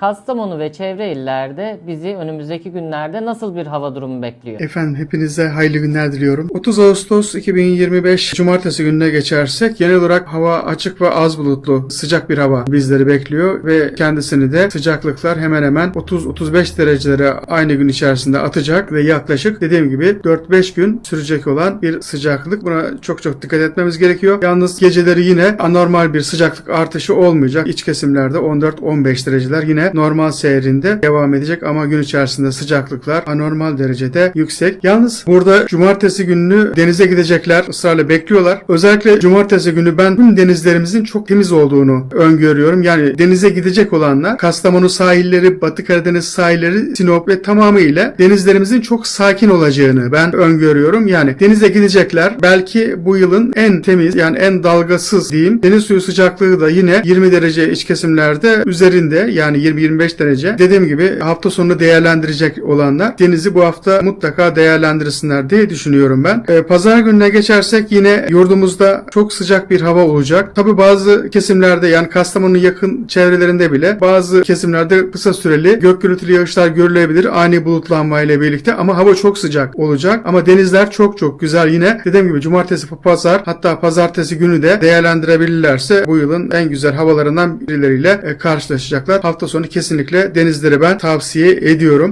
Kastamonu ve çevre illerde bizi önümüzdeki günlerde nasıl bir hava durumu bekliyor? Efendim hepinize hayırlı günler diliyorum. 30 Ağustos 2025 Cumartesi gününe geçersek genel olarak hava açık ve az bulutlu sıcak bir hava bizleri bekliyor ve kendisini de sıcaklıklar hemen hemen 30-35 derecelere aynı gün içerisinde atacak ve yaklaşık dediğim gibi 4-5 gün sürecek olan bir sıcaklık. Buna çok çok dikkat etmemiz gerekiyor. Yalnız geceleri yine anormal bir sıcaklık artışı olmayacak. İç kesimlerde 14-15 dereceler yine normal seyrinde devam edecek ama gün içerisinde sıcaklıklar anormal derecede yüksek. Yalnız burada cumartesi gününü denize gidecekler ısrarla bekliyorlar. Özellikle cumartesi günü ben tüm denizlerimizin çok temiz olduğunu öngörüyorum. Yani denize gidecek olanlar Kastamonu sahilleri, Batı Karadeniz sahilleri, Sinop ve tamamıyla denizlerimizin çok sakin olacağını ben öngörüyorum. Yani denize gidecekler. Belki bu yılın en temiz yani en dalgasız diyeyim. Deniz suyu sıcaklığı da yine 20 derece iç kesimlerde üzerinde yani 20-25 derece. Dediğim gibi hafta sonu değerlendirecek olanlar denizi bu hafta mutlaka değerlendirsinler diye düşünüyorum ben. Ee, Pazar gününe geçersek yine yurdumuzda çok sıcak bir hava olacak. Tabi bazı kesimlerde yani Kastamonu'nun yakın çevrelerinde bile bazı kesimlerde kısa süreli gök gürültülü yağışlar görülebilir ani bulutlanma ile birlikte ama hava çok sıcak olacak. Ama denizler çok çok güzel yine. Dediğim gibi cumartesi pazar hatta pazartesi günü de değerlendirebilirlerse bu yılın en güzel havalarından birileriyle e, karşılaşacaklar. Hafta sonu kesinlikle denizleri ben tavsiye ediyorum.